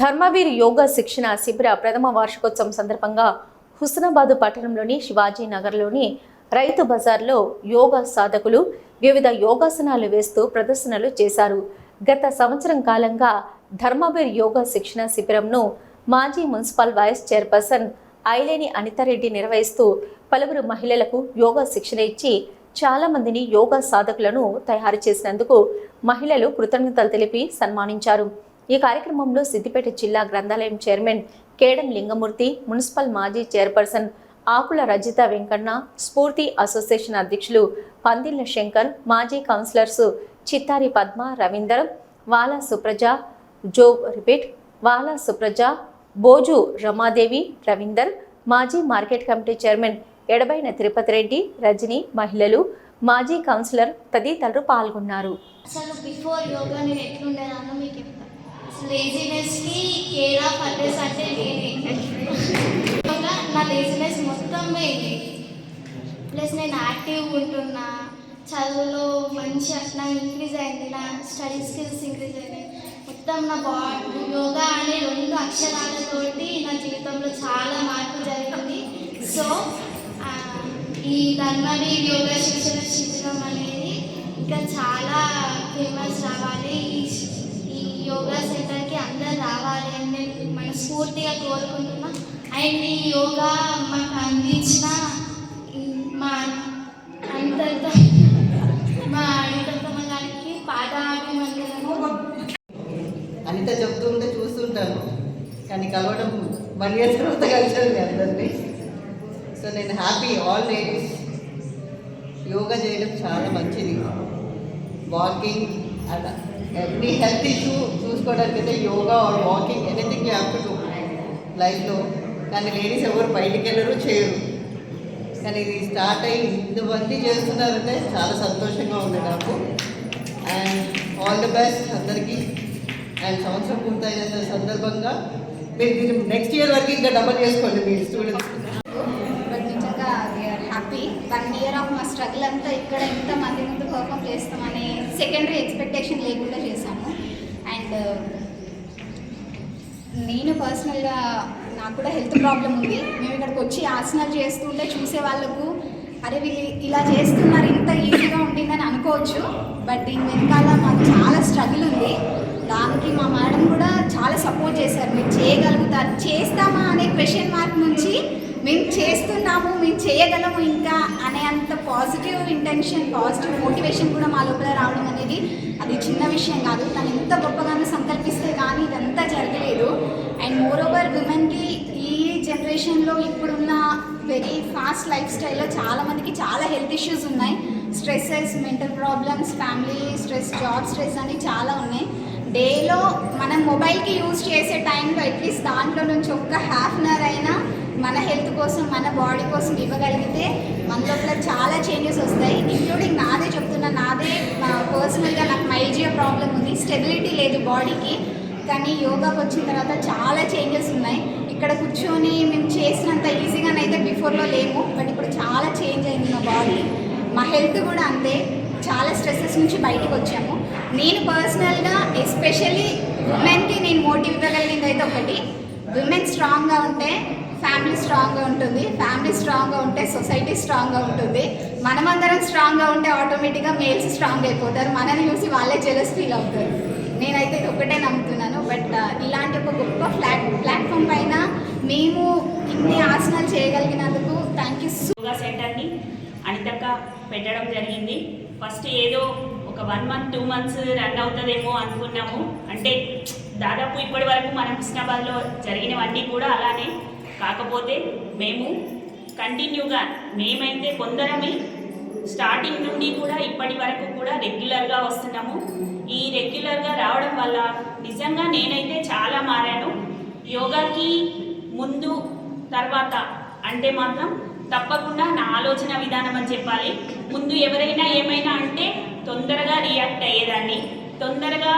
ధర్మవీర్ యోగా శిక్షణ శిబిర ప్రథమ వార్షికోత్సవం సందర్భంగా హుస్నాబాద్ పట్టణంలోని శివాజీ నగర్లోని రైతు బజార్లో యోగా సాధకులు వివిధ యోగాసనాలు వేస్తూ ప్రదర్శనలు చేశారు. గత సంవత్సరం కాలంగా ధర్మవీర్ యోగా శిక్షణ శిబిరంను మాజీ municipal vice chairperson Aileni Anitha Reddy నిర్వహిస్తూ పలువురు మహిళలకు యోగా శిక్షణ ఇచ్చి చాలామందిని యోగా సాధకులను తయారు చేసినందుకు మహిళలు కృతజ్ఞతలు తెలిపి సన్మానించారు. ఈ కార్యక్రమంలో సిద్దిపేట జిల్లా గ్రంథాలయం చైర్మన్ కేడం లింగమూర్తి మున్సిపల్ మాజీ చైర్పర్సన్ ఆకుల రజిత వెంకన్న స్ఫూర్తి అసోసియేషన్ అధ్యక్షులు పందిల్ల శంకర్ మాజీ కౌన్సిలర్స్ చిత్తారి పద్మ రవీందర్ వాలా సుప్రజ జో రిపీట్ వాలా సుప్రజ బోజు రమాదేవి రవీందర్ మాజీ market committee chairman Edabaina Tirupathi Reddy Rajani మహిళలు మాజీ కౌన్సిలర్ తదితరులు పాల్గొన్నారు. అసలు బిఫోర్ యోగా నేను ఎట్లుండేదానో మీకు లేజినెస్కి కేర్ ఆఫ్ అడ్రస్ అంటే నేనే. యోగా నా లేజినెస్ మొత్తం పోయింది ప్లస్ నేను యాక్టివ్ ఉంటున్నా. చదువులో మంచి అట్లా ఇంక్రీజ్ అయింది. నా స్టడీ స్కిల్స్ ఇంక్రీజ్ అయినాయి. మొత్తం నా బాడీ యోగా అనే రెండు అక్షరాలతోటి నా జీవితంలో చాలా మార్పు జరిగింది. సో ఈ ధర్మవీ యోగా శిక్షణ శిక్షణం అనేది ఇంకా చాలా ఫేమస్ రావాలి. యోగా సెంటర్కి అందరు రావాలి అని నేను మనస్ఫూర్తిగా కోరుకుంటున్నా. అండ్ ఈ యోగా మాకు అందించిన మా అంతర్గత మా అనితమ్మ గారికి పాదాభివందనము. అనిత చెప్తుంటే చూస్తుంటాను కానీ కలవడం వన్ ఇయర్ తర్వాత కలిసాను అందరినీ. సో నేను హ్యాపీ ఆల్ లేడీస్ యోగా చేయడం చాలా మంచిది. వాకింగ్ అలా. మీ హెల్త్ ఇష్యూ చూసుకోవడానికి అయితే yoga or walking anything you have to do లైఫ్లో కానీ లేడీస్ ఎవరు బయటికి వెళ్ళరు చేయరు. కానీ ఇది స్టార్ట్ అయ్యి ఇంతమంది చేస్తున్నారంటే చాలా సంతోషంగా ఉంది నాకు. అండ్ ఆల్ ది బెస్ట్ అందరికీ. అండ్ సంవత్సరం పూర్తయిన సందర్భంగా మీరు దీన్ని నెక్స్ట్ ఇయర్ వరకు ఇంకా డబల్ చేసుకోండి మీ students happy one year of మా స్ట్రగుల్ అంతా ఇక్కడ ఎంత మంది ముందు పర్ఫామ్ చేస్తామని సెకండరీ ఎక్స్పెక్టేషన్ లేకుండా చేశాము. అండ్ uh, నేను పర్సనల్గా నాకు కూడా హెల్త్ ప్రాబ్లం ఉంది. మేము ఇక్కడికి వచ్చి ఆసనాలు చేస్తుంటే చూసే వాళ్ళకు అరే వీళ్ళు ఇలా చేస్తున్నారు ఇంత ఈజీగా ఉంటుందని అనుకోవచ్చు. బట్ దీని వెనకాల మాకు చాలా స్ట్రగుల్ ఉంది. దానికి మా మేడం కూడా చాలా సపోర్ట్ చేశారు. మీరు చేయగలుగుతారు చేస్తామా? అనే క్వశ్చన్ మార్క్ నుంచి మేము చేస్తున్నాము మేము చేయగలము ఇంకా అనే అంత పాజిటివ్ ఇంటెన్షన్ పాజిటివ్ మోటివేషన్ కూడా మా లోపల రావడం అనేది అది చిన్న విషయం కాదు. తను ఎంత గొప్పగానో సంకల్పిస్తే కానీ ఇదంతా జరగలేదు. అండ్ మోర్ ఓవర్ విమెన్కి ఈ జనరేషన్లో ఇప్పుడున్న వెరీ ఫాస్ట్ లైఫ్ స్టైల్లో చాలామందికి చాలా హెల్త్ ఇష్యూస్ ఉన్నాయి. Stresses mental problems family stress job stress అని చాలా ఉన్నాయి. డేలో మనం మొబైల్కి యూజ్ చేసే టైంలో అట్లీస్ట్ దాంట్లో నుంచి ఒక్క హాఫ్ అన్ అవర్ అయినా మన హెల్త్ కోసం మన బాడీ కోసం ఇవ్వగలిగితే మన లోపల చాలా చేంజెస్ వస్తాయి. ఇంక్లూడింగ్ నాదే చెప్తున్నా నాదే పర్సనల్గా నాకు మైజియా ప్రాబ్లం ఉంది. స్టెబిలిటీ లేదు బాడీకి. కానీ యోగాకి వచ్చిన తర్వాత చాలా చేంజెస్ ఉన్నాయి. ఇక్కడ కూర్చొని మేము చేసినంత ఈజీగానైతే బిఫోర్లో లేము. బట్ ఇప్పుడు చాలా చేంజ్ అయింది మా బాడీ. మా హెల్త్ కూడా అంతే. చాలా స్ట్రెస్సెస్ నుంచి బయటకు వచ్చాము. నేను పర్సనల్గా ఎస్పెషల్లీ ఉమెన్కి నేను మోటివ్ ఇవ్వగలిగింది అయితే ఒకటి. ఉమెన్ స్ట్రాంగ్గా ఉంటే ఫ్యామిలీ స్ట్రాంగ్గా ఉంటుంది. ఫ్యామిలీ స్ట్రాంగ్గా ఉంటే సొసైటీ స్ట్రాంగ్గా ఉంటుంది. మనమందరం స్ట్రాంగ్గా ఉంటే ఆటోమేటిక్గా మేల్స్ స్ట్రాంగ్ అయిపోతారు. మనల్ని చూసి వాళ్ళే జెలస్ ఫీల్ అవుతారు. నేనైతే ఒకటే నమ్ముతున్నాను. బట్ uh, ఇలాంటి ఒక గొప్ప ఫ్లాట్ ప్లాట్ఫామ్ పైన మేము ఇన్ని ఆసనాలు చేయగలిగినందుకు థ్యాంక్ యూ సో సెంటర్ని అనితక్క పెట్టడం జరిగింది. ఫస్ట్ ఏదో ఒక one month two months run అవుతుందేమో అనుకున్నాము. అంటే దాదాపు ఇప్పటి వరకు మన హుస్నాబాద్లో జరిగినవన్నీ కూడా అలానే. కాకపోతే మేము కంటిన్యూగా మేమైతే కొందరమే స్టార్టింగ్ నుండి కూడా ఇప్పటి వరకు కూడా రెగ్యులర్గా వస్తున్నాము. ఈ రెగ్యులర్గా రావడం వల్ల నిజంగా నేనైతే చాలా మారాను. యోగాకి ముందు తర్వాత అంటే మాత్రం తప్పకుండా నా ఆలోచన విధానం అని చెప్పాలి. ముందు ఎవరైనా ఏమైనా అంటే తొందరగా రియాక్ట్ అయ్యేదాన్ని తొందరగా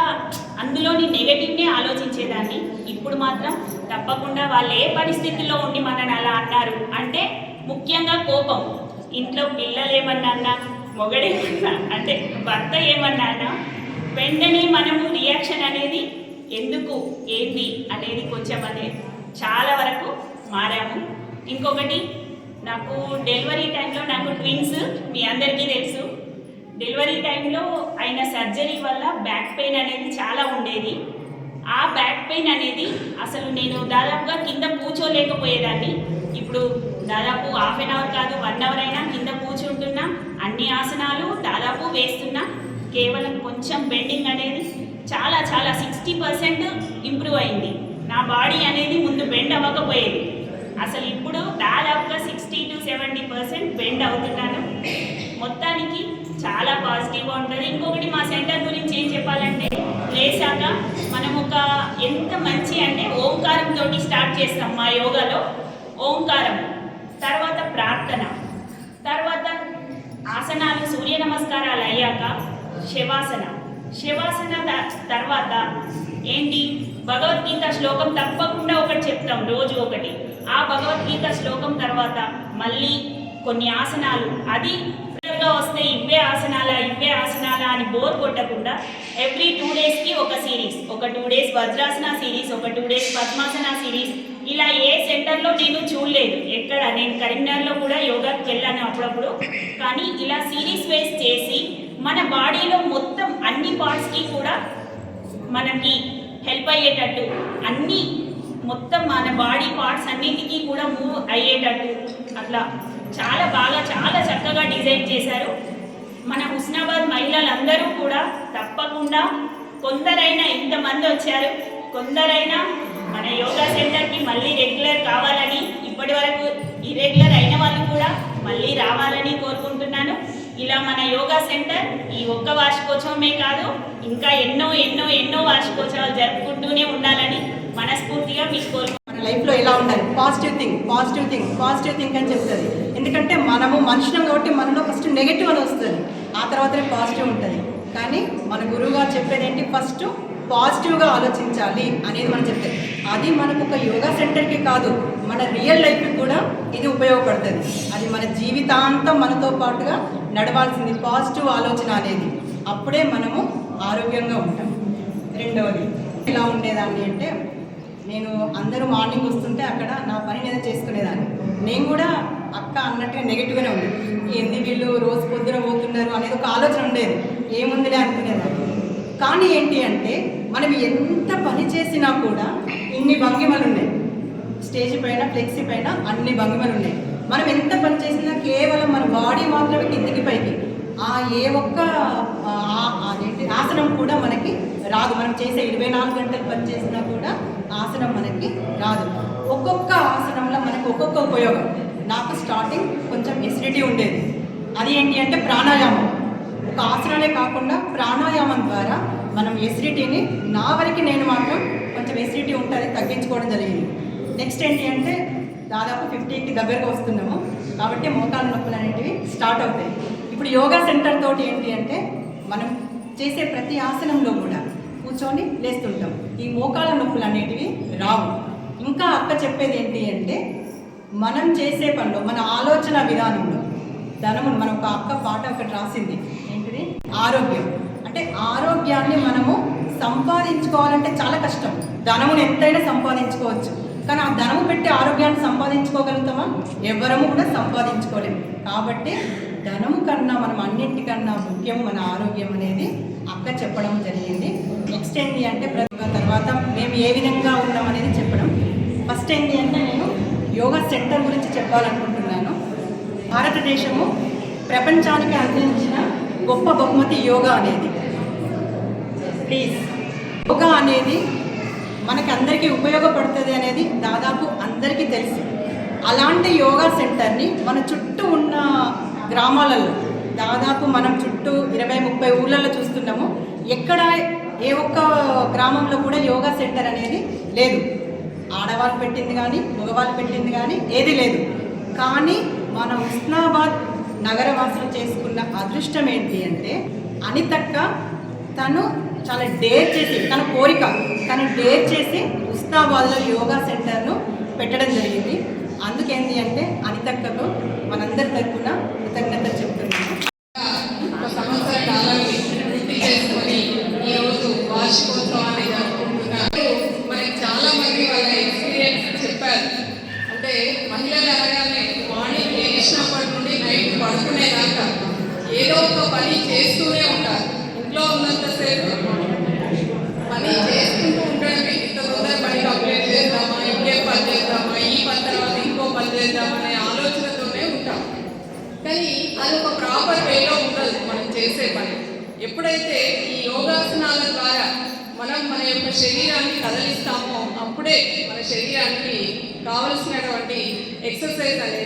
అందులోని నెగటివ్నే ఆలోచించేదాన్ని. ఇప్పుడు మాత్రం తప్పకుండా వాళ్ళు ఏ పరిస్థితుల్లో ఉండి మనని అలా అన్నారు అంటే ముఖ్యంగా కోపం. ఇంట్లో పిల్లలు ఏమన్నా మొగడేమన్నా అంటే భర్త ఏమన్నా అన్నా వెంటనే మనము రియాక్షన్ అనేది ఎందుకు ఏంది అనేది కొంచెం అనే చాలా వరకు మారాము. ఇంకొకటి నాకు డెలివరీ టైంలో నాకు ట్విన్స్ మీ అందరికీ తెలుసు. డెలివరీ టైంలో అయిన సర్జరీ వల్ల బ్యాక్ పెయిన్ అనేది చాలా ఉండేది. ఆ బ్యాక్ పెయిన్ అనేది అసలు నేను దాదాపుగా కింద కూర్చోలేకపోయేదాన్ని. ఇప్పుడు దాదాపు హాఫ్ అన్ అవర్ కాదు వన్ అవర్ అయినా కింద కూర్చుంటున్నా అన్ని ఆసనాలు దాదాపు వేస్తున్నా. కేవలం కొంచెం బెండింగ్ అనేది చాలా చాలా సిక్స్టీ పర్సెంట్ ఇంప్రూవ్ అయింది. నా బాడీ అనేది ముందు బెండ్ అవ్వకపోయేది. అసలు ఇప్పుడు దాదాపుగా sixty to seventy percent bend అవుతున్నాను పాజిటివ్గా ఉంటుంది. ఇంకొకటి మా సెంటర్ గురించి ఏం చెప్పాలంటే లేచాక మనం ఒక ఎంత మంచి అంటే ఓంకారంతో స్టార్ట్ చేస్తాం మా యోగాలో. ఓంకారం తర్వాత ప్రార్థన తర్వాత ఆసనాలు సూర్య నమస్కారాలు అయ్యాక శవాసన. శవాసన త- తర్వాత ఏంటి? భగవద్గీత శ్లోకం తప్పకుండా ఒకటి చెప్తాం రోజు ఒకటి. ఆ భగవద్గీత శ్లోకం తర్వాత మళ్ళీ కొన్ని ఆసనాలు. అది వస్తే ఇవే ఆసనాల ఇవే ఆసనాల అని బోర్ కొట్టకుండా ఎవ్రీ టూ డేస్కి ఒక సిరీస్ ఒక టూ డేస్ వజ్రాసన సిరీస్ ఒక టూ డేస్ పద్మాసన సిరీస్ ఇలా ఏ సెంటర్లో నేను చూడలేదు. ఎక్కడ? నేను కరీంనగర్లో కూడా యోగాకి వెళ్ళాను అప్పుడప్పుడు. కానీ ఇలా సిరీస్ వేస్ చేసి మన బాడీలో మొత్తం అన్ని పార్ట్స్కి కూడా మనకి హెల్ప్ అయ్యేటట్టు అన్ని మొత్తం మన బాడీ పార్ట్స్ అన్నిటికీ కూడా మూవ్ అయ్యేటట్టు అట్లా చాలా బాగా చాలా చక్కగా డిజైన్ చేశారు. మన హుస్నాబాద్ మహిళలందరూ కూడా తప్పకుండా కొందరైనా ఇంతమంది వచ్చారు. కొందరైనా మన యోగా సెంటర్కి మళ్ళీ రెగ్యులర్ కావాలని ఇప్పటి వరకు ఇర్రెగ్యులర్ అయిన వాళ్ళు కూడా మళ్ళీ రావాలని కోరుకుంటున్నాను. ఇలా మన యోగా సెంటర్ ఈ ఒక్క వార్షికోత్సవమే కాదు ఇంకా ఎన్నో ఎన్నో ఎన్నో వార్షికోత్సవాలు జరుపుకుంటూనే ఉండాలని మనస్ఫూర్తిగా మీకు కోరుకుంటున్నాను. లైఫ్లో ఎలా ఉండాలి? Positive thing positive thing positive thing అని చెప్తుంది. ఎందుకంటే మనము మనుషులం కాబట్టి మనలో ఫస్ట్ నెగిటివ్ అని వస్తుంది. ఆ తర్వాతనే పాజిటివ్ ఉంటుంది. కానీ మన గురువు గారు చెప్పేది ఏంటి? ఫస్ట్ పాజిటివ్గా ఆలోచించాలి అనేది మనం చెప్తారు అది మనకు ఒక యోగా సెంటర్కి కాదు. మన రియల్ లైఫ్కి కూడా ఇది ఉపయోగపడుతుంది. అది మన జీవితాంతం మనతో పాటుగా నడవాల్సింది పాజిటివ్ ఆలోచన అనేది. అప్పుడే మనము ఆరోగ్యంగా ఉంటాం. రెండవది ఎలా ఉండేదాన్ని అంటే నేను అందరూ మార్నింగ్ వస్తుంటే అక్కడ నా పని నేను చేసుకునేదాన్ని. నేను కూడా అక్క అన్నట్టుగా నెగిటివ్గానే ఉంది ఏంది వీళ్ళు రోజు పొద్దున పోతున్నారు అనేది ఒక ఆలోచన ఉండేది. ఏముందిలే అనుకునేదాన్ని కానీ ఏంటి అంటే మనం ఎంత పని చేసినా కూడా ఇన్ని భంగిమలు ఉన్నాయి. స్టేజ్ పైన ఫ్లెక్సీ పైన అన్ని భంగిమలు ఉన్నాయి. మనం ఎంత పని చేసినా కేవలం మన బాడీ మాత్రమే కిందికి పైకి. ఆ ఏ ఒక్క ఆ, ఆసనం కూడా మనకి రాదు. మనం చేసే ఇరవై నాలుగు గంటలు పని చేసినా కూడా ఆసనం మనకి రాదు. ఒక్కొక్క ఆసనంలో మనకు ఒక్కొక్క ఉపయోగం. నాకు స్టార్టింగ్ కొంచెం ఎసిడిటీ ఉండేది. అది ఏంటి అంటే ప్రాణాయామం. ఒక ఆసనాలే కాకుండా ప్రాణాయామం ద్వారా మనం ఎసిడిటీని నా వరకు నేను మాత్రం కొంచెం ఎసిడిటీ ఉంటుంది తగ్గించుకోవడం జరిగింది. నెక్స్ట్ ఏంటి అంటే దాదాపు ఫిఫ్టీకి దగ్గరకు వస్తున్నాము. కాబట్టి మోకాలు నొప్పులు అనేటివి స్టార్ట్ అవుతాయి. ఇప్పుడు యోగా సెంటర్ తోటి ఏంటి అంటే మనం చేసే ప్రతి ఆసనంలో కూడా కూర్చొని లేస్తుంటాం. ఈ మోకాల నొప్పులు అనేటివి రావు. ఇంకా అక్క చెప్పేది ఏంటి అంటే మనం చేసే పనిలో మన ఆలోచన విధానంలో ధనమును మన ఒక అక్క పాట ఒకటి రాసింది. ఏంటిది? ఆరోగ్యం. అంటే ఆరోగ్యాన్ని మనము సంపాదించుకోవాలంటే చాలా కష్టం. ధనమును ఎంతైనా సంపాదించుకోవచ్చు. కానీ ఆ ధనము పెట్టి ఆరోగ్యాన్ని సంపాదించుకోగలుగుతామా? ఎవరము కూడా సంపాదించుకోలేము. కాబట్టి ధనము కన్నా మనం అన్నింటికన్నా ముఖ్యం మన ఆరోగ్యం అనేది అక్క చెప్పడం జరిగింది. నెక్స్ట్ ఏంటి అంటే తర్వాత మేము ఏ విధంగా ఉన్నాం అనేది చెప్పడం. ఫస్ట్ ఏంటి అంటే నేను యోగా సెంటర్ గురించి చెప్పాలనుకుంటున్నాను. భారతదేశము ప్రపంచానికి అందించిన గొప్ప బహుమతి యోగా అనేది. ప్లీజ్ యోగా అనేది మనకి అందరికీ ఉపయోగపడుతుంది అనేది దాదాపు అందరికీ తెలుసు. అలాంటి యోగా సెంటర్ని మన చుట్టూ ఉన్న గ్రామాలలో దాదాపు మనం చుట్టూ ఇరవై ముప్పై ఊళ్ళల్లో చూస్తున్నాము. ఎక్కడ ఏ ఒక్క గ్రామంలో కూడా యోగా సెంటర్ అనేది లేదు. ఆడవాళ్ళు పెట్టింది కానీ మగవాళ్ళు పెట్టింది కానీ ఏది లేదు. కానీ మన ఉస్నాబాద్ నగరవాసులు చేసుకున్న అదృష్టం ఏంటి అంటే అనితక్క తను చాలా డేర్ చేసి తన కోరిక తను డేర్ చేసి ఉస్నాబాద్లో యోగా సెంటర్ను పెట్టడం జరిగింది. అందుకేంటి అంటే అనితక్కకు మనందరి తరఫున ఎప్పుడైతే ఈ యోగాసనాల ద్వారా మనం మన యొక్క శరీరాన్ని కదలిస్తామో అప్పుడే మన శరీరానికి కావలసినటువంటి ఎక్సర్సైజ్ అనేది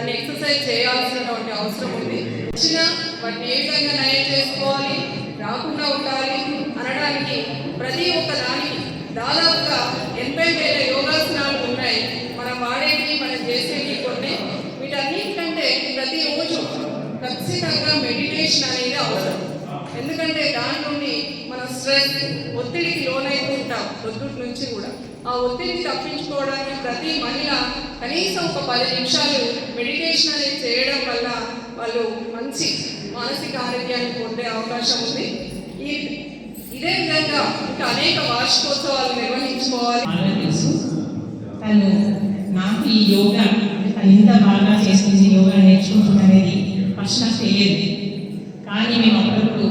దాన్ని ఎక్సర్సైజ్ చేయాల్సినటువంటి అవసరం ఉంది. వచ్చిన వాటిని ఏ విధంగా నయం చేసుకోవాలి రాకుండా ఉండాలి అనడానికి ప్రతి ఒక్క దానికి దాదాపుగా ఎనభై వేల యోగాసనాలు ఉన్నాయి. మనం వాడేవి మనం చేసేవి కొన్ని. వీటన్నిటికంటే ప్రతి రోజు ఖచ్చితంగా మెడిటేషన్ అనేది అవసరం. ఎందుకంటే దాని నుండి మన స్ట్రెస్ ఒత్తిడికి లోనైతూ ఉంటాం నుంచి కూడా. ఆ ఒత్తిడిని తప్పించుకోవడానికి ప్రతి మహిళ కనీసం ఒక పది నిమిషాలు మెడిటేషన్ అనేది చేయడం వల్ల వాళ్ళు మంచి మానసిక ఆరోగ్యాన్ని పొందే అవకాశం ఉంది. ఈ ఇదే విధంగా ఇంకా అనేక వార్షికోత్సవాలు నిర్వహించుకోవాలి. తను నాకు ఈ యోగా ఎంత బాగా చేసింది యోగా నేర్చుకుంటుంది అనేది ఫస్ట్ నాకు తెలియదు కానీ మేము అప్పుడప్పుడు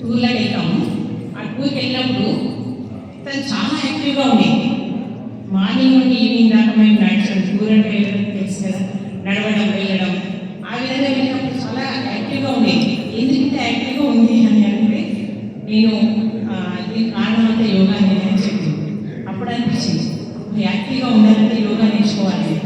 టూర్లకు వెళ్తాము. ఆ టూర్కి వెళ్ళినప్పుడు తను చాలా యాక్టివ్గా ఉండేది. మార్నింగ్ నుండి ఈవినింగ్ దాకా మేము నడిచాం. దూరం తెలుసు కదా? నడవడం వెళ్ళడం. ఆ విధంగా వెళ్ళినప్పుడు చాలా యాక్టివ్గా ఉండేది ఎందుకంటే యాక్టివ్గా ఉంది అని అంటే నేను ఇది కారణం అంటే యోగా నేను చెప్పింది అప్పుడు అనిపించింది. యాక్టివ్గా ఉండాలంటే యోగా నేర్చుకోవాలి.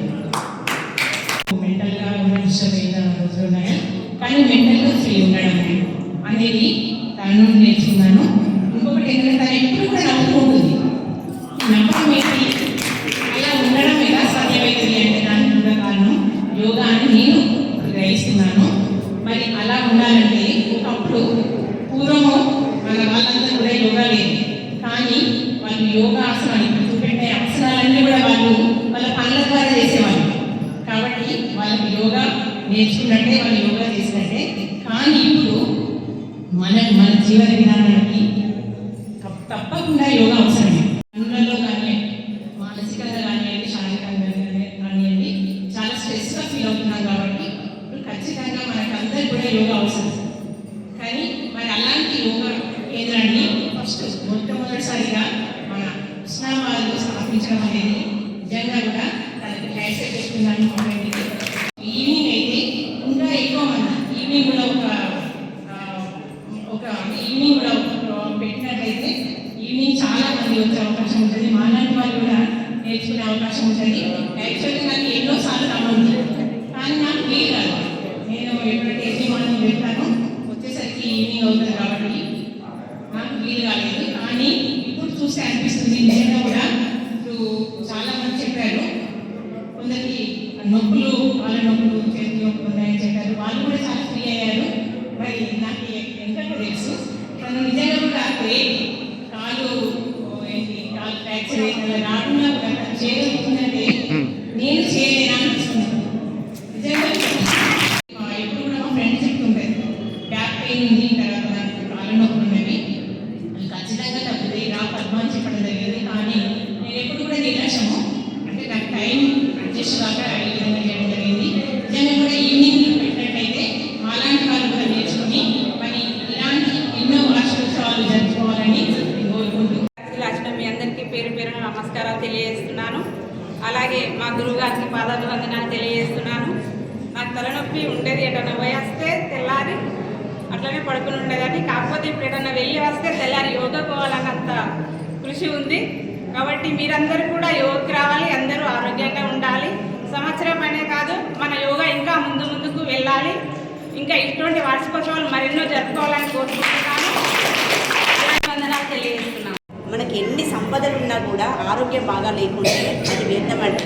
సంపదలు ఉన్నా కూడా ఆరోగ్యం బాగా లేకుంటే అది వ్యర్థమండి.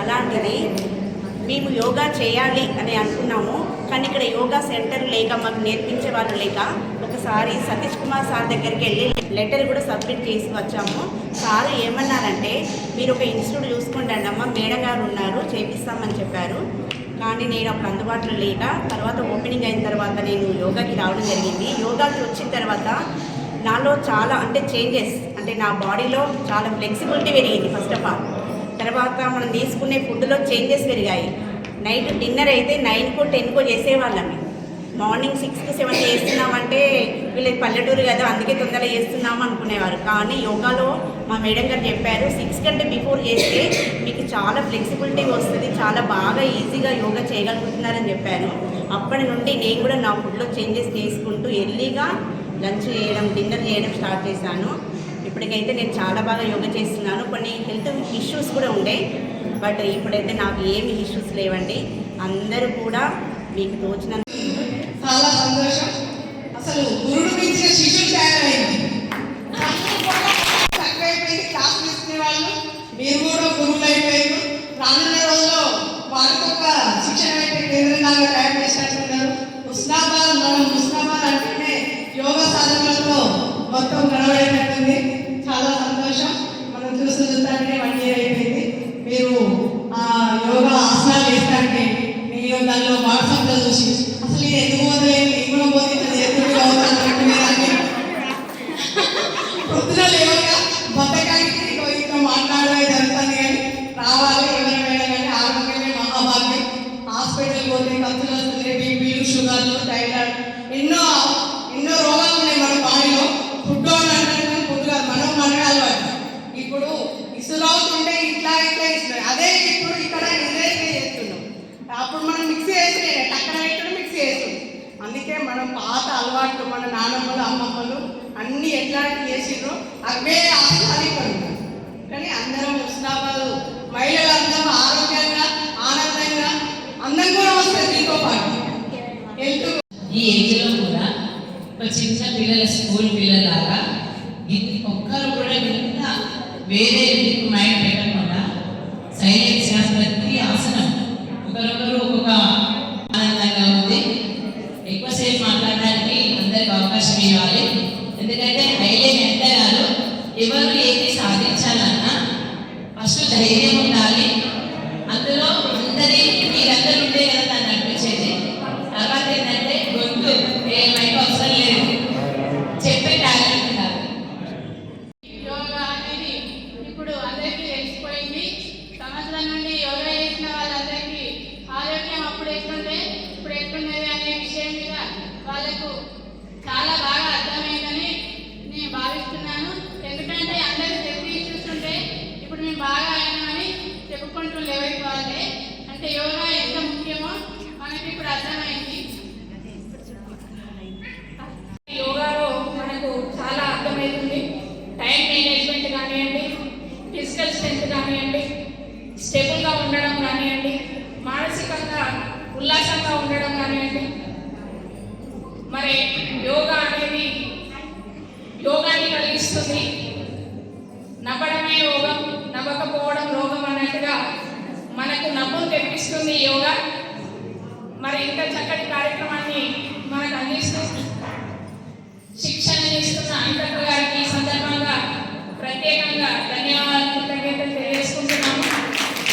అలాంటిది మేము యోగా చేయాలి అని అనుకున్నాము కానీ ఇక్కడ యోగా సెంటర్ లేక మాకు నేర్పించే వాళ్ళు లేక ఒకసారి సతీష్ కుమార్ సార్ దగ్గరికి వెళ్ళి లెటర్ కూడా సబ్మిట్ చేసి వచ్చాము. సార్ ఏమన్నారంటే మీరు ఒక ఇన్స్టిట్యూట్ చూసుకుంటాండి అమ్మ మేడం గారు ఉన్నారు చేపిస్తామని చెప్పారు. కానీ నేను అప్పుడు అందుబాటులో లేక తర్వాత ఓపెనింగ్ అయిన తర్వాత నేను యోగాకి రావడం జరిగింది. యోగాకి వచ్చిన తర్వాత నాలో చాలా అంటే చేంజెస్ అంటే నా బాడీలో చాలా ఫ్లెక్సిబిలిటీ పెరిగింది ఫస్ట్ ఆఫ్ ఆల్. తర్వాత మనం తీసుకునే ఫుడ్లో చేంజెస్ పెరిగాయి. నైట్ డిన్నర్ అయితే నైన్కో టెన్కో చేసేవాళ్ళం మార్నింగ్ సిక్స్కి సెవెన్ చేస్తున్నామంటే వీళ్ళకి పల్లెటూరు కదా అందుకే తొందరగా చేస్తున్నాము అనుకునేవారు. కానీ యోగాలో మా మేడం గారు చెప్పారు సిక్స్ కంటే బిఫోర్ చేస్తే మీకు చాలా ఫ్లెక్సిబిలిటీ వస్తుంది చాలా బాగా ఈజీగా యోగా చేయగలుగుతున్నారని చెప్పారు. అప్పటి నుండి నేను కూడా నా ఫుడ్లో చేంజెస్ చేసుకుంటూ ఎర్లీగా లంచ్ చేయడం డిన్నర్ చేయడం స్టార్ట్ చేశాను. ఇప్పటికైతే నేను చాలా బాగా యోగా చేస్తున్నాను. కొన్ని హెల్త్ ఇష్యూస్ కూడా ఉండే బట్ ఇప్పుడైతే నాకు ఏమి ఇష్యూస్ లేవండి. అందరూ కూడా మీకు తోచిన చాలా సంతోషం. అసలు గురుడు మించిన శిష్యులు తయారైంది. క్లాస్ తీసుకునే వాళ్ళు. మీరు కూడా గురువులు అయిపోయారు. రానున్న రోజుల్లో వాళ్ళకు ఒక శిక్షణ కేంద్రంగా తయారు చేసినట్టున్నారు ఉస్నాబాద్ మనం ఉస్నాబాద్ అంటేనే యోగ సాధనలతో మొత్తం గడవడేటట్టుంది చాలా సంతోషం మనం చూస్తూ చూస్తానే వన్ ఇయర్ అయిపోయింది మీరు ఆ యోగా ఆసనాలు చేస్తాంటే మీరు దానిలో వాట్సాప్లో చూసి అసలు నేను ఎందుకు పోతలేదు నేను కూడా పోతే ఇట్లా చేస్తుంటే అవుతాను మీరు అన్ని పొద్దున లేవగా బతకానికి ఇగో ఇంకా మాట్లాడమే జరుగుతుంది కానీ రావాలి ఎవరైనా కానీ ఆరోగ్యమే మహాభాగ్యం హాస్పిటల్ పోతే ఖర్చులు వస్తున్నాయి బీపీలు షుగర్లు థైరాయిడ్. ఎన్నో ఎన్నో రోగాలు ఉన్నాయి మన బాడీలో. ఫుడ్ అంటే ఫుడ్ కాదు మనం మనమే అలవాటు. ఇప్పుడు ఇసులు అవుతుంటే ఇట్లా ఇట్లా ఇస్తున్నారు అదే ఇప్పుడు ఇక్కడ ఇదే చేస్తున్నాం. అప్పుడు మనం మిక్స్ వేసి టక్కన ఇక్కడ మిక్స్ చేస్తుంది అందుకే మనం పాత అలవాట్లు మన నానమ్మలు అమ్మమ్మలు అన్ని ఎట్లాంటివి చేసిండ్రో అవే ఆచారాలు ఇక్కడ ఉన్నాయి. కానీ అందరం ఉస్నాబాదు మహిళలందరూ ఆరోగ్యంగా ఆనందంగా అందం కూడా వస్తుంది దీంతో పాటు హెల్త్ ఈ ఏజ్లో కూడా ఒక చిన్న పిల్లల స్కూల్ పిల్లలాగా ఇది ఒక్కరు కూడా ఇంత వేరే దిక్కు మైండ్ పెట్టకుండా సైలెన్స్గా ప్రతి ఆసనం ఒకరొకరు ఒక్కొక్క ఆనందంగా ఉంది ఎక్కువసేపు మాట్లాడడానికి అందరికి అవకాశం ఇవ్వాలి ఎందుకంటే హైలైట్ ఎంత కాదు ఎవరు ఏది సాధించాలన్నా ఫస్ట్ ధైర్యం ఉండాలి అందులో అందరి మీరందరూ ఉంటే కదా దాన్ని నడిపించేది తర్వాత ఏంటంటే గొంతు ఏమైనా అవసరం లేదు చెప్పే టాలెంట్ ఉండాలి యోగా అనేది ఇప్పుడు అందరికీ తెలిసిపోయింది సంవత్సరం నుండి యోగా చేసిన వాళ్ళందరికీ ఆరోగ్యం అప్పుడు ఎట్లుండే ఇప్పుడు ఎట్లున్నది అనే విషయం మీద వాళ్ళకు చాలా బాగా అర్థమైందని నేను భావిస్తున్నాను ఎందుకంటే అందరూ తెలిసి చూస్తుంటే ఇప్పుడు మేము బాగా అయినామని చెప్పుకుంటూ ఎవరికి వాళ్ళే అంటే యోగా ఎంత ముఖ్యమో మనకి ఇప్పుడు అర్థమైంది యోగాలో మనకు చాలా అర్థమవుతుంది టైం మేనేజ్మెంట్ కానివ్వండి ఫిజికల్ స్ట్రెంత్ కానివ్వండి స్టేబుల్గా ఉండడం కానివ్వండి మానసికంగా ఉల్లాసంగా ఉండడం కానివ్వండి మరి యోగా అనేది యోగాన్ని కలిగిస్తుంది నవ్వడమే యోగం నవ్వకపోవడం రోగం అన్నట్టుగా మనకు నవ్వును తెప్పిస్తుంది యోగా. మరి ఇంత చక్కటి కార్యక్రమాన్ని మనకు అందిస్తూ శిక్షణ ఇస్తున్న అంకక్క గారికి ఈ సందర్భంగా ప్రత్యేకంగా ధన్యవాదాలు కృతజ్ఞతలు తెలియజేసుకుంటున్నాము.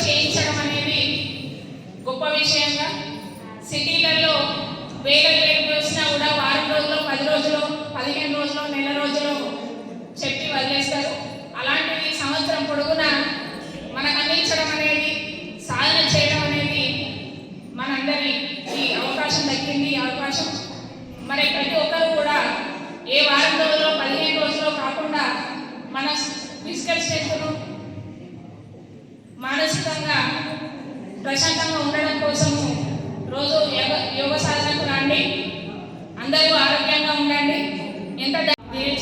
చేయించడం అనేది గొప్ప విషయంగా. సిటీలలో వేల పేరు వచ్చినా కూడా వారం రోజులు పది రోజులు పదిహేను రోజులు నెల రోజులు చెప్పి వదిలేస్తారు. అలాంటివి సంవత్సరం పొడుగునా మనకు అందించడం అనేది సాధన చేయడం అనేది మనందరికి అవకాశం దక్కింది ఈ అవకాశం మరి ప్రతి ఒక్కరు కూడా ఏ వారం రోజులో పదిహేను రోజుల్లో కాకుండా మన ఫిజికల్ స్ట్రెంత్ను మానసికంగా ప్రశాంతంగా ఉండడం కోసము రోజు యోగ యోగ సాధనకు రండి. అందరూ ఆరోగ్యంగా ఉండండి. ఎంత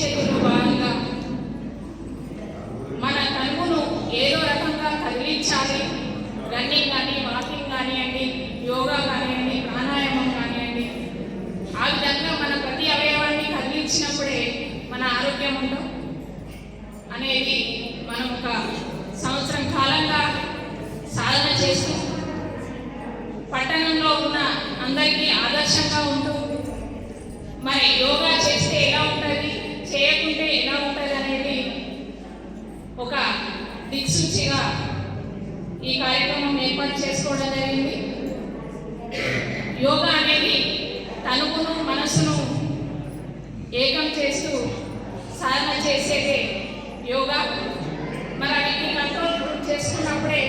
చేతులు భాగంగా మన కనుమను ఏదో రకంగా కదిలించాలి. రన్నింగ్ కానీ వాకింగ్ కానివ్వండి యోగా కానివ్వండి ప్రాణాయామం కానివ్వండి ఆ విధంగా మన ప్రతి అవయవాన్ని కదిలించినప్పుడే మన ఆరోగ్యం ఉండవు అనేది మనం ఒక సంవత్సరం కాలంగా సాధన చేస్తూ పట్టణంలో ఉన్న అందరికీ ఆదర్శంగా ఉంటూ మరి యోగా చేస్తే ఎలా ఉంటుంది చేయకుంటే ఎలా ఉంటుంది అనేది ఒక దిక్సూచిగా ఈ కార్యక్రమం ఏర్పాటు చేసుకోవడం జరిగింది. యోగా అనేది తనుకును మనసును ఏకం చేస్తూ సాధన చేసేదే యోగా. మరి వీటిని కంట్రోల్ చేసుకున్నప్పుడే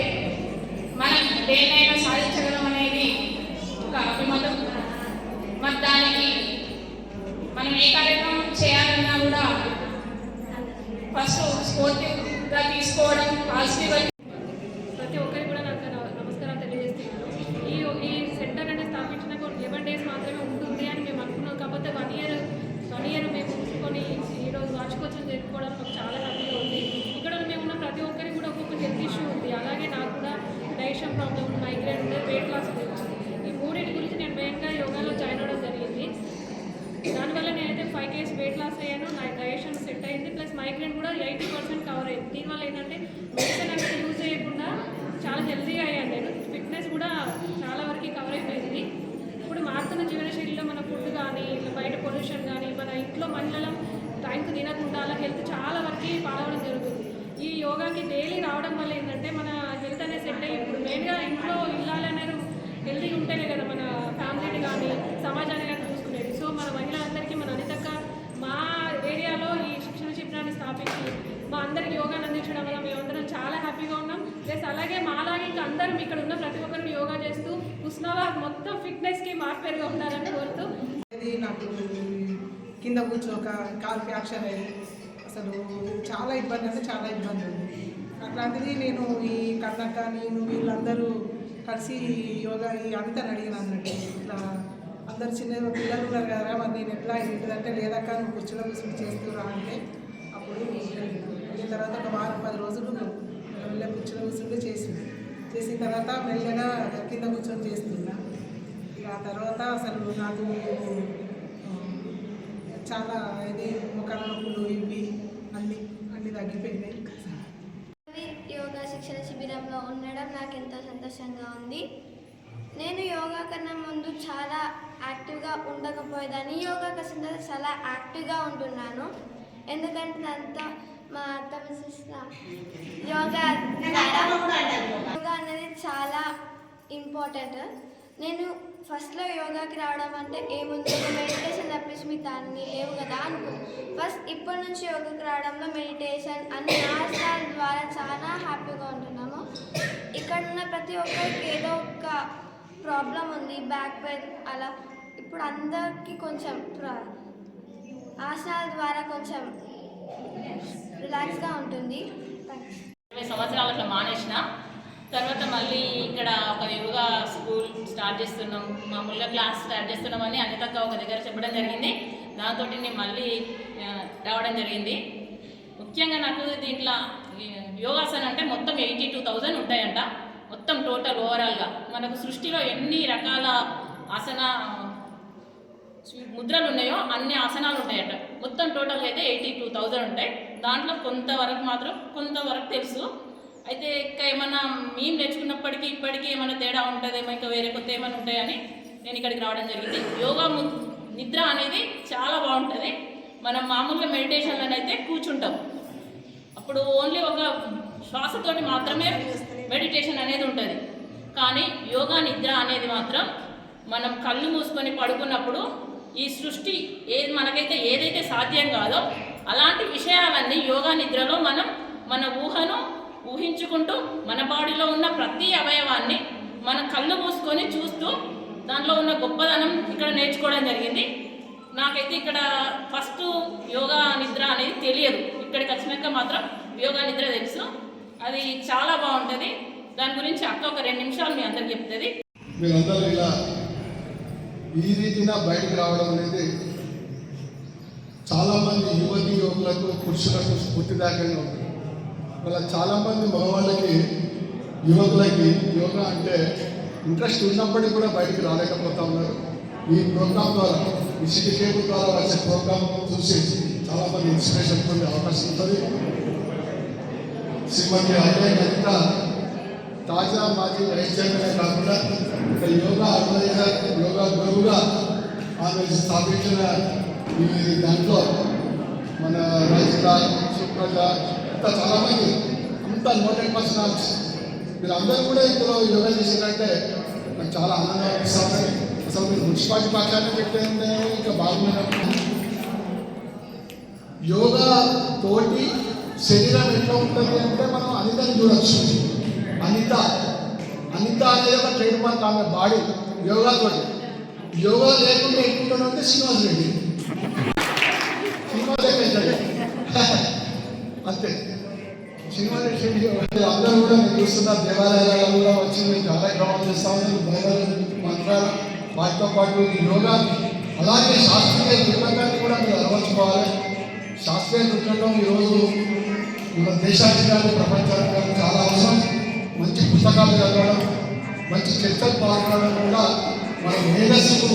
మనం దేన్నైనా సాధించగలం అనేది ఒక అభిమతం. మరి దానికి మనం ఏ కార్యక్రమం చేయాలన్నా కూడా first స్ఫూర్తిగా తీసుకోవడం పాజిటివ్ చాలా పాడవడం జరుగుతుంది. ఈ యోగాకి డైలీ రావడం వల్ల ఏంటంటే మన హెల్త్ అనేది సెట్ అయ్యి ఇప్పుడు మెయిన్గా ఇంట్లో ఇల్లాలనేది హెల్తీగా ఉంటేనే కదా మన ఫ్యామిలీని కానీ సమాజాన్ని కానీ చూసుకునేది. సో మన మహిళలందరికీ మన అనితక్క మా ఏరియాలో ఈ శిక్షణ శిబిరాన్ని స్థాపించి మా అందరికి యోగాను అందించడం వల్ల మేమందరం చాలా హ్యాపీగా ఉన్నాం. ప్లస్ అలాగే మాలాగే ఇంకా అందరం ఇక్కడ ఉన్న ప్రతి ఒక్కరిని యోగా చేస్తూ ఉస్నాబాద్ మొత్తం ఫిట్నెస్కి మార్పేరుగా ఉండాలని కోరుతూ. అది నాకు కింద కూర్చోక కాలు ఫ్రాక్చర్ అయ్యి అసలు చాలా ఇబ్బంది అంటే చాలా ఇబ్బంది ఉంది. అట్లాంటిది నేను ఈ కన్నక్క నేను వీళ్ళందరూ కలిసి యోగా ఈ అంతని అడిగిన అన్నట్టు. ఇట్లా అందరు చిన్న పిల్లలు ఉన్నారు కదా మరి నేను ఎట్లా ఏంటిదంటే లేదక్క నువ్వు కూర్చులో కూర్చుని చేస్తురా అంటే అప్పుడు వెళ్ళిన తర్వాత ఒక వారం పది రోజులు మెల్లగా కూర్చులో కూర్చుంటే చేసింది. చేసిన తర్వాత మెల్లగా కింద కూర్చొని చేస్తున్నా. ఇక ఆ తర్వాత అసలు నాకు ఆ, చాలా ఇది ముఖాల నొప్పులు ఇవి అన్ని అన్ని తగ్గిపోయినాయి యోగా శిక్షణ శిబిరంలో ఉండడం నాకు ఎంతో సంతోషంగా ఉంది. నేను యోగా కన్నా ముందు చాలా యాక్టివ్గా ఉండకపోయేదాన్ని. యోగా కోసం చాలా యాక్టివ్గా ఉంటున్నాను. ఎందుకంటే దాంతో మా అత్త మిస్సెస్ యోగా యోగా అనేది చాలా ఇంపార్టెంట్. నేను ఫస్ట్లో యోగాకి రావడం అంటే ఏముంది? మెడిటేషన్ తప్పించి మీ దాన్ని లేవు కదా అనుకున్నాను ఫస్ట్ ఇప్పటి నుంచి యోగాకి రావడంలో మెడిటేషన్ అన్ని ఆసనాల ద్వారా చాలా హ్యాపీగా ఉంటున్నాము. ప్రతి ఒక్కరికి ఏదో ఒక ప్రాబ్లం ఉంది బ్యాక్ పెయిన్ అలా. ఇప్పుడు అందరికీ కొంచెం ప్ర- ఆసనాల ద్వారా కొంచెం రిలాక్స్గా ఉంటుంది. ఇరవై సంవత్సరాలు అట్లా మానేసిన. తర్వాత మళ్ళీ ఇక్కడ ఒక యోగా స్కూల్ స్టార్ట్ చేస్తున్నాం. మామూలుగా క్లాస్ స్టార్ట్ చేస్తున్నామని అనితక్క ఒక దగ్గర చెప్పడం జరిగింది. దాంతో నేను మళ్ళీ రావడం జరిగింది. ముఖ్యంగా నాకు దీంట్లో యోగాసనం యోగాసన అంటే మొత్తం ఎయిటీ టూ థౌజండ్ ఉంటాయంట. మొత్తం టోటల్ ఓవరాల్గా మనకు సృష్టిలో ఎన్ని రకాల ఆసన ముద్రలు ఉన్నాయో అన్ని ఆసనాలు ఉన్నాయట. మొత్తం టోటల్గా అయితే ఎయిటీ టూ థౌజండ్ ఉంటాయి. దాంట్లో కొంతవరకు మాత్రం కొంతవరకు తెలుసు. అయితే ఇంకా ఏమన్నా మేము నేర్చుకున్నప్పటికీ ఇప్పటికీ ఏమైనా తేడా ఉంటుందేమో ఇంకా వేరే కొత్త ఏమైనా ఉంటాయని నేను ఇక్కడికి రావడం జరిగింది. యోగా ము- నిద్ర అనేది చాలా బాగుంటుంది. మనం మామూలుగా మెడిటేషన్లోనైతే కూర్చుంటాం. అప్పుడు ఓన్లీ ఒక శ్వాసతోటి మాత్రమే మెడిటేషన్ అనేది ఉంటుంది. కానీ యోగా నిద్ర అనేది మాత్రం మనం కళ్ళు మూసుకొని పడుకున్నప్పుడు ఈ సృష్టి ఏది మనకైతే ఏదైతే సాధ్యం కాదో అలాంటి విషయాలన్నీ యోగా నిద్రలో మనం మన ఊహను ఊహించుకుంటూ మన బాడీలో ఉన్న ప్రతి అవయవాన్ని మన కళ్ళు మూసుకొని చూస్తూ దాంట్లో ఉన్న గొప్పదనం ఇక్కడ నేర్చుకోవడం జరిగింది. నాకైతే ఇక్కడ ఫస్ట్ యోగా నిద్ర అనేది తెలియదు. ఇక్కడికి వచ్చినాక మాత్రం యోగా నిద్ర తెలుసు. అది చాలా బాగుంటుంది. దాని గురించి అక్క ఒక రెండు నిమిషాలు మీ అందరికి చెప్తుంది. మీరందరూ ఇలా ఈ రీతిన బయటకు రావడం అనేది చాలామంది యువతి యువకులకు పురుషులకు స్ఫూర్తిదాయకంగా ఉంది ఇలా చాలామంది మగవాళ్ళకి యువకులకి యోగా అంటే ఇంట్రెస్ట్ ఉన్నప్పటికీ కూడా బయటకు రాలేకపోతా ఉన్నారు. ఈ ప్రోగ్రామ్ ద్వారా ఈ సిటీ కేబుల్ ద్వారా వచ్చే ప్రోగ్రామ్ చూసి చాలామంది ఇన్స్పిరేషన్ పొందే అవకాశం ఉంటుంది. శ్రీమతి అజయ్ కవిత తాజా మాజీ వైస్ చైర్మన్ కాకుండా ఒక యోగా అడ్వైజర్ యోగా గురువుగా ఆమె స్థాపించిన ఈ దాంట్లో మన రజిత సుప్రజ ఇంకా చాలామంది అంత నోటెడ్ పర్సనాలిటీస్ మీరు అందరూ కూడా ఇందులో యోగా చేశారంటే నాకు చాలా ఆనందం అనిపిస్తుంది అసలు మీరు మున్సిపాలిటీ పక్షాన్ని పెట్టే ఇంకా బాగున్నారు యోగా తోటి శరీరం ఎట్లా ఉంటుంది అంటే మనం అనితని చూడొచ్చు. అనిత అనిత అనేది ఒక ట్రేడ్ మార్క్ ఆమె బాడీ యోగా తోటి. యోగా లేకుండా ఎట్లుంటాడు అంటే శ్రీనివాస్ రెడ్డి. శ్రీనివాస్ రెడ్డి అంతే. శ్రీనివాస్ రెడ్డి అందరూ కూడా మీరు చూస్తున్నారు దేవాలయాలలో వచ్చి మేము కార్యక్రమాలు చేస్తా ఉన్నారు. బైబిల్ మంత్రాలు వాటితో పాటు యోగా అలాగే శాస్త్రీయ దృక్పథాన్ని కూడా మీరు అలవర్చుకోవాలి. శాస్త్రీయ దృక్పథం ఈరోజు మన దేశానికి కానీ ప్రపంచానికి కానీ చాలా అవసరం. మంచి పుస్తకాలు చదవడం మంచి చర్చలు పాల్గొనడం కూడా మన మేధస్సుకు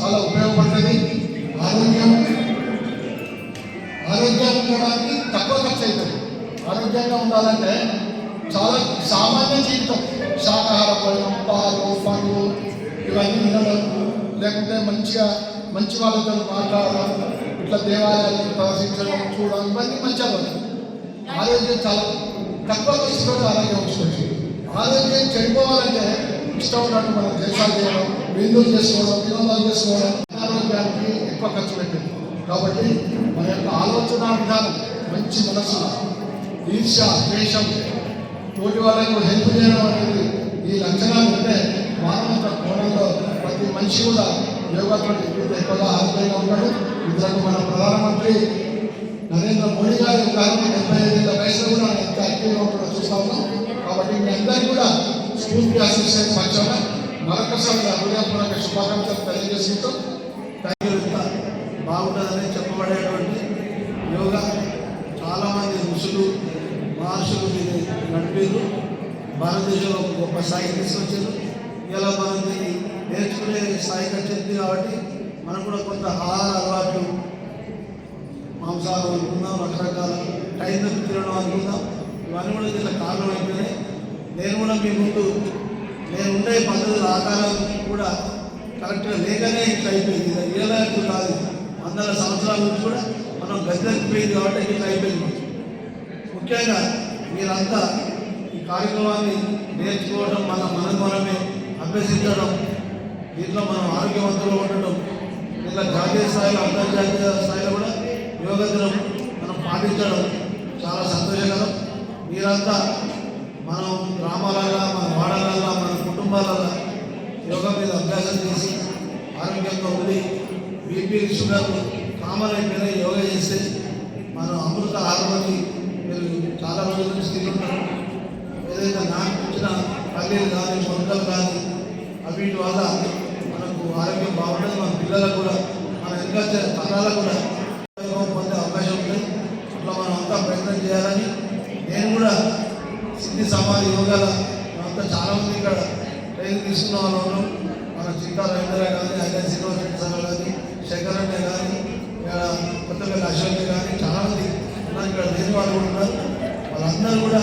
చాలా ఉపయోగపడుతుంది ఆరోగ్యం ఆరోగ్యం ఉండడానికి తక్కువ ఖర్చు అవుతుంది ఆరోగ్యంగా ఉండాలంటే చాలా సామాన్య జీవితం. శాకాహార భోజనం పాలు పండ్లు ఇవన్నీ తినడం లేకుంటే మంచిగా మంచి వాళ్ళతో మాట్లాడడం ఇట్లా దేవాలయాలను ప్రవేశించడం చూడడం ఇవన్నీ మంచిగా ఆరోగ్యం చాలా తక్కువ ఖర్చుతో ఆరోగ్యం వస్తుంది ఆరోగ్యం చెడిపోవాలంటే ఇష్టం ఉన్నట్టు మనం దేశాలు చేయడం విందులు చేసుకోవడం వినోదాలు చేసుకోవడం ఆరోగ్యానికి ఎక్కువ ఖర్చు పెట్టింది. కాబట్టి మన యొక్క ఆలోచన విధానం మంచి మనసు ఈర్ష ద్వేషం తోటి వాళ్ళకు హెల్ప్ చేయడం అనేది ఈ లక్షణాలు ఉంటే మానవ కోణంలో ప్రతి మనిషి కూడా యోగాతో ఎక్కువగా ఆరోగ్యంగా ఉంటాడు ఇతరులకు మన ప్రధానమంత్రి నరేంద్ర మోడీ గారి ఉదాహరణ డెబ్బై ఐదేళ్ళ వయసులో కూడా ఎంత యాక్టివ్గా ఉంటాడో చూస్తా ఉన్నాం. కాబట్టి మీ అందరికీ కూడా స్ఫూర్తి అసోసియేషన్ పక్షాన మరొకసారి నా హృదయపూర్వక శుభాకాంక్షలు తెలియజేసుకుంటూ బాగుంటుందని చెప్పబడేటువంటి యోగా చాలామంది ఋషులు మహర్షులు దీన్ని నడిపారు భారతదేశంలో గొప్ప స్థాయికి తీసుకొచ్చారు ఇలా మనం నేర్చుకునే స్థాయికి వచ్చింది కాబట్టి మనం కూడా కొంత ఆహార అలవాట్లు మాంసాలు అనుకుందాం రకరకాల టైం తినడం అనుకుందాం. ఇవన్నీ కూడా దీంట్లో కారణం అయిపోయినాయి నేను కూడా మీ ముందు నేను ఉండే పద్ధతుల ఆకారం కూడా కరెక్ట్గా లేకనే ఇట్లా అయిపోయింది. ఇది కాదు వందల సంవత్సరాల నుంచి కూడా మనం గద్దెక్కిపోయింది కాబట్టి ఇట్లా అయిపోయింది. ముఖ్యంగా మీరంతా ఈ కార్యక్రమాన్ని నేర్చుకోవడం మన మన మనమే అభ్యసించడం దీంట్లో మనం ఆరోగ్యవంతులు ఉండటం ఇట్లా జాతీయ స్థాయిలో అంతర్జాతీయ స్థాయిలో కూడా యోగా దినం మనం పాటించడం చాలా సంతోషకరం. మీరంతా మనం గ్రామాలల్లో మన వాడలల్లో మన కుటుంబాలలో యోగా మీద అభ్యాసం చేసి ఆరోగ్యంగా ఉండి బీపీ షుగర్ కామన్ అయిపోయినా యోగా చేస్తే మనం అమృత ఆహారాన్ని మీరు చాలా రోజుల నుంచి తింటున్నారు ఏదైతే నాకు ఇచ్చిన పల్లీలు కానీ మొక్కలు కానీ అవి వల్ల ఆరోగ్యం బాగుంటుంది మన పిల్లలకు కూడా మన ఇంకా తరాలకు కూడా ఉపయోగం పొందే అవకాశం ఉంటుంది అట్లా మనం అంతా ప్రయత్నం చేయాలని నేను కూడా సిద్ధి సమాధి యోగాల అంతా చాలా మంది ఇక్కడ ట్రైనింగ్ తీసుకున్న వాళ్ళు మన చిత్తా రవీంద్ర కానీ అదే శ్రీనివాస్ రెడ్డి సార్ కానీ శేఖర్ అన్న కానీ ఇక్కడ కొత్తపల్లి అశోక్ కానీ చాలా మంది ఉన్నారు. ఇక్కడ లేని వాళ్ళు కూడా ఉన్నారు. వాళ్ళందరూ కూడా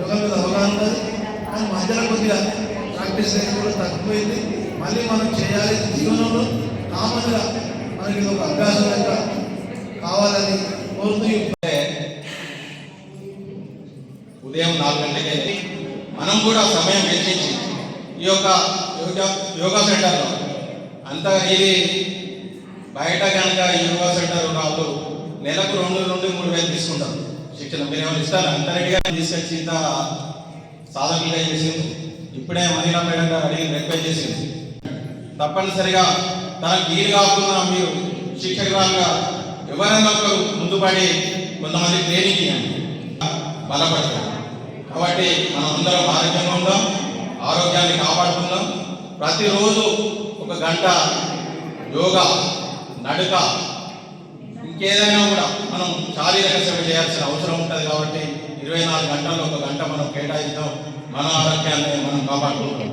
యోగా మీద అవగాహన ఉన్నది కానీ మధ్యలో కొద్దిగా ప్రాక్టీస్ అనేది కూడా తగ్గిపోయింది. మళ్ళీ మనం చేయాలి జీవనంలో కామన్గా మనకి ఇది ఒక అభ్యాసంగా కావాలని కోరుతూ ఉదయం నాలుగు గంటలకి మనం కూడా సమయం వెచ్చించి ఈ యొక్క యోగా యోగా సెంటర్లో అంత ఇది బయట కనుక యోగా సెంటర్ వాళ్ళు నెలకు రెండు నుండి మూడు వేలు తీసుకుంటారు శిక్షణ మీరు ఇస్తారు? అంత తీసుకొచ్చి ఇంత సాధకులుగా చేసింది ఇప్పుడే మహిళా మేడం గారు అడిగి రిక్వెస్ట్ చేసింది తప్పనిసరిగా తనకు వీలు కాకుండా మీరు శిక్షకురాలుగా ఎవరైనా ఒకరు ముందుపడి కొంతమంది ట్రైనింగ్ ఇవ్వండి బలపడతారు కాబట్టి మనం అందరం ఆరోగ్యంగా ఉందాం ఆరోగ్యాన్ని కాపాడుకుందాం. ప్రతిరోజు ఒక గంట యోగా నడుక ఇంకేదైనా కూడా మనం శారీరక సేవ చేయాల్సిన అవసరం ఉంటుంది కాబట్టి ఇరవై నాలుగు గంటల్లో ఒక గంట మనం కేటాయిద్దాం. మన ఆరోగ్యాన్ని మనం కాపాడుకుంటాం